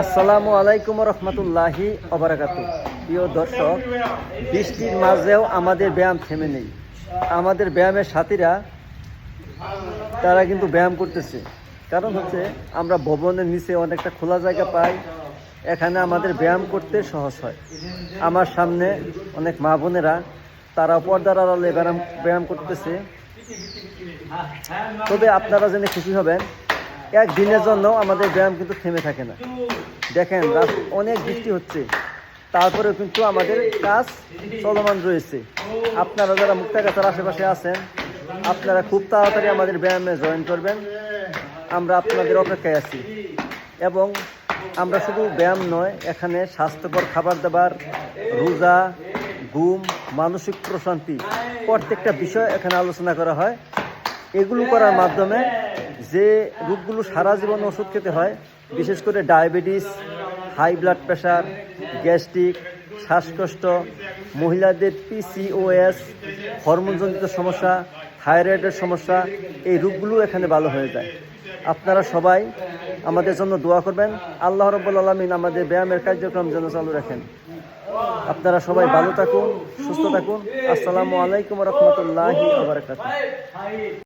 আসসালামু আলাইকুম রহমতুল্লাহি অবরাকাত প্রিয় দর্শক, বৃষ্টির মাঝেও আমাদের ব্যায়াম থেমে নেই। আমাদের ব্যায়ামের সাথীরা, তারা কিন্তু ব্যায়াম করতেছে। কারণ হচ্ছে, আমরা ভবনের নিচে অনেকটা খোলা জায়গা পাই। এখানে আমাদের ব্যায়াম করতে সহজ হয়। আমার সামনে অনেক মা বোনেরা, তারা পর্দার আড়ালে ব্যায়াম ব্যায়াম করতেছে। তবে আপনারা জেনে খুশি হবেন একদিনের জন্য আমাদের ব্যায়াম কিন্তু থেমে থাকে না। দেখেন অনেক বৃষ্টি হচ্ছে। তারপরেও কিন্তু আমাদের কাজ চলমান রয়েছে। আপনারা যারা মুক্তাগাছার আশেপাশে আছেন, আপনারা খুব তাড়াতাড়ি আমাদের ব্যায়ামে জয়েন করবেন। আমরা আপনাদের অপেক্ষায় আছি। এবং আমরা শুধু ব্যায়াম নয়, এখানে স্বাস্থ্যকর খাবার দাবার রোজা, ঘুম, মানসিক প্রশান্তি প্রত্যেকটা বিষয় এখানে আলোচনা করা হয়। এগুলো করার মাধ্যমে যে রোগগুলো সারা জীবন ওষুধ খেতে হয়, বিশেষ করে diabetes, high blood pressure, gastric, শ্বাসকষ্ট, মহিলাদের পিসিওএস হরমোনজনিত সমস্যা, থাইরয়েডের সমস্যা, এই রোগগুলো এখানে ভালো হয়ে যায়। আপনারা সবাই আমাদের জন্য দোয়া করবেন। আল্লাহ রব্বুল আলমিন আমাদের ব্যায়ামের কার্যক্রম যেন চালু রাখেন। আপনারা সবাই ভালো থাকুন, সুস্থ থাকুন। আসসালামু আলাইকুম রহমতুল্লাহি